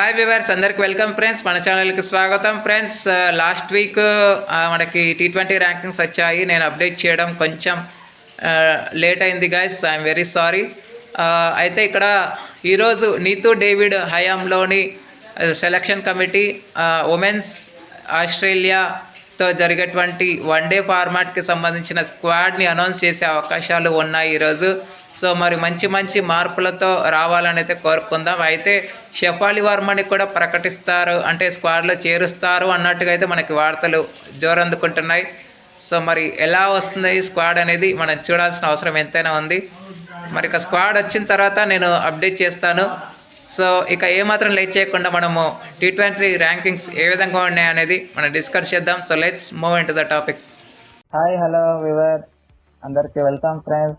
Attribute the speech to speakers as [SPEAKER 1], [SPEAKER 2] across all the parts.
[SPEAKER 1] Hi viewers అందరికి welcome friends మన ఛానల్కి స్వాగతం ఫ్రెండ్స్ లాస్ట్ వీక్ మనకి టీ ట్వంటీ ర్యాంకింగ్స్ వచ్చాయి. నేను అప్డేట్ చేయడం కొంచెం uh, లేట్ అయింది గైస్ ఐఎమ్ వెరీ సారీ అయితే ఇక్కడ ఈరోజు నీతూ డేవిడ్ హయాంలోని సెలక్షన్ కమిటీ ఉమెన్స్ ఆస్ట్రేలియాతో జరిగేటువంటి వన్ డే ఫార్మాట్కి సంబంధించిన స్క్వాడ్ని అనౌన్స్ చేసే అవకాశాలు ఉన్నాయి ఈరోజు. సో మరి మంచి మంచి మార్పులతో రావాలని అయితే కోరుకుందాం. అయితే షఫాలి వర్మని కూడా ప్రకటిస్తారు అంటే స్క్వాడ్లో చేరుస్తారు అన్నట్టుగా అయితే మనకి వార్తలు జోరందుకుంటున్నాయి. సో మరి ఎలా వస్తుంది స్క్వాడ్ అనేది మనం చూడాల్సిన అవసరం ఎంతైనా ఉంది. మరి ఇక స్క్వాడ్ వచ్చిన తర్వాత నేను అప్డేట్ చేస్తాను. సో ఇక ఏమాత్రం లేట్ చేయకుండా మనము టీ ట్వంటీ ర్యాంకింగ్స్ ఏ విధంగా ఉన్నాయి అనేది మనం డిస్కస్ చేద్దాం. So let's move in to the topic.
[SPEAKER 2] Hi hello viewer అందరికీ వెల్కమ్ ఫ్రెండ్స్.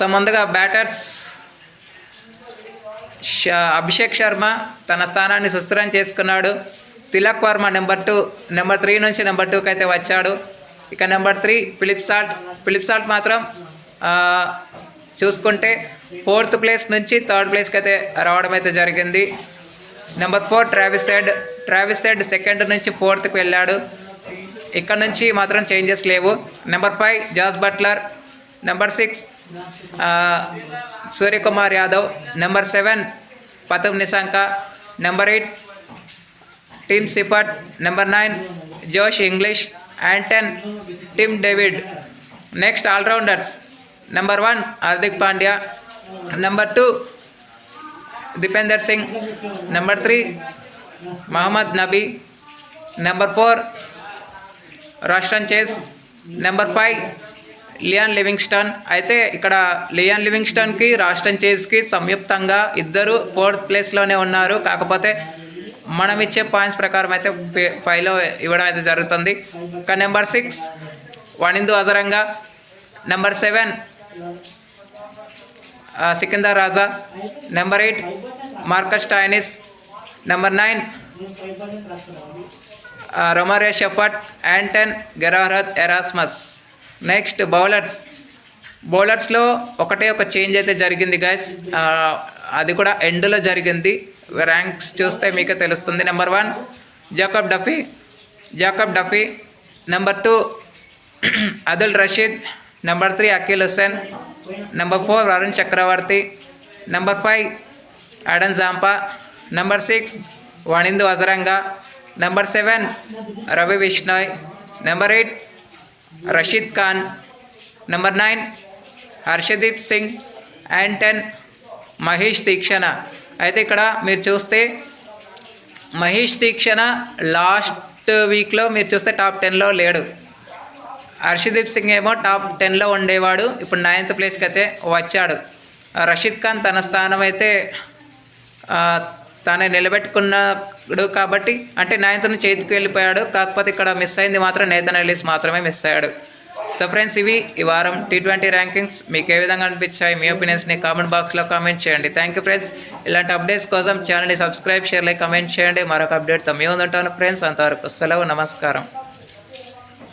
[SPEAKER 1] సో ముందుగా బ్యాటర్స్ అభిషేక్ శర్మ తన స్థానాన్ని సుస్థిరం చేసుకున్నాడు. Tilak Varma number two number three నుంచి నెంబర్ టూకి అయితే వచ్చాడు. ఇక number three Philip Salt Philip Salt మాత్రం చూసుకుంటే ఫోర్త్ ప్లేస్ నుంచి థర్డ్ ప్లేస్కి అయితే రావడం అయితే జరిగింది. Number four Travis side Travis side second నుంచి ఫోర్త్కి వెళ్ళాడు. ఇక్కడ నుంచి మాత్రం చేంజెస్ లేవు. Number five Jos Buttler number six Suryakumar Yadav number seven Pathum Nissanka number eight Tim Seifert number nine Josh Inglis and ten Tim David. Next allrounders number one Hardik Pandya number two Dipendra Singh number three Mohammad Nabi number four రాష్ట్రం Chase number five Lyon Livingstone. అయితే ఇక్కడ Lyon లివింగ్స్టన్కి రాష్ట్రం చేజ్కి సంయుక్తంగా ఇద్దరు fourth ప్లేస్లోనే ఉన్నారు. కాకపోతే మనం ఇచ్చే పాయింట్స్ ప్రకారం అయితే ఫైవ్లో ఇవ్వడం అయితే జరుగుతుంది. ఇంకా number six Wanindu Hasaranga. Number seven Sikandar Raza. Number eight Marcus Stoinis number nine Romario Shepherd యాంటన్ Gerhard Erasmus. Next bowlers బౌలర్స్లో ఒకటే ఒక చేంజ్ అయితే జరిగింది గైస్ అది కూడా ఎండ్లో జరిగింది. ర్యాంక్స్ చూస్తే మీకే తెలుస్తుంది. Number one Jacob Duffy Jacob Duffy number two Adil Rashid number three Akeal Hosein number four Varun Chakravarthy number five Adam Zampa number six Wanindu Hasaranga number seven Ravi Bishnoi number eight Rashid Khan number nine Arshdeep Singh and ten Maheesh Theekshana అయితే ఇక్కడ మీరు చూస్తే Mahesh దీక్షణ last వీక్లో మీరు చూస్తే top టెన్లో లేడు. హర్షదీప్ సింగ్ ఏమో టాప్ టెన్లో ఉండేవాడు. ఇప్పుడు నైన్త్ ప్లేస్కి అయితే వచ్చాడు. రషీద్ ఖాన్ తన స్థానం అయితే తానే నిలబెట్టుకున్నాడు కాబట్టి అంటే నాయతను చేతికి వెళ్ళిపోయాడు. కాకపోతే ఇక్కడ మిస్ అయింది మాత్రం నేతన్ ఎలీస్ మాత్రమే మిస్ అయ్యాడు. సో ఫ్రెండ్స్ ఇవి ఈ వారం టీ ట్వంటీ ర్యాంకింగ్స్ మీకు ఏ విధంగా అనిపించాయి? మీ ఒపీనియన్స్ని కామెంట్ బాక్స్లో కామెంట్ చేయండి. థ్యాంక్ యూ ఫ్రెండ్స్ ఇలాంటి అప్డేట్స్ కోసం ఛానల్ని సబ్స్క్రైబ్ షేర్ లైక్ కమెంట్ చేయండి. మరొక అప్డేట్తో మేము ఉంటాను ఫ్రెండ్స్ అంతవరకు సెలవు నమస్కారం.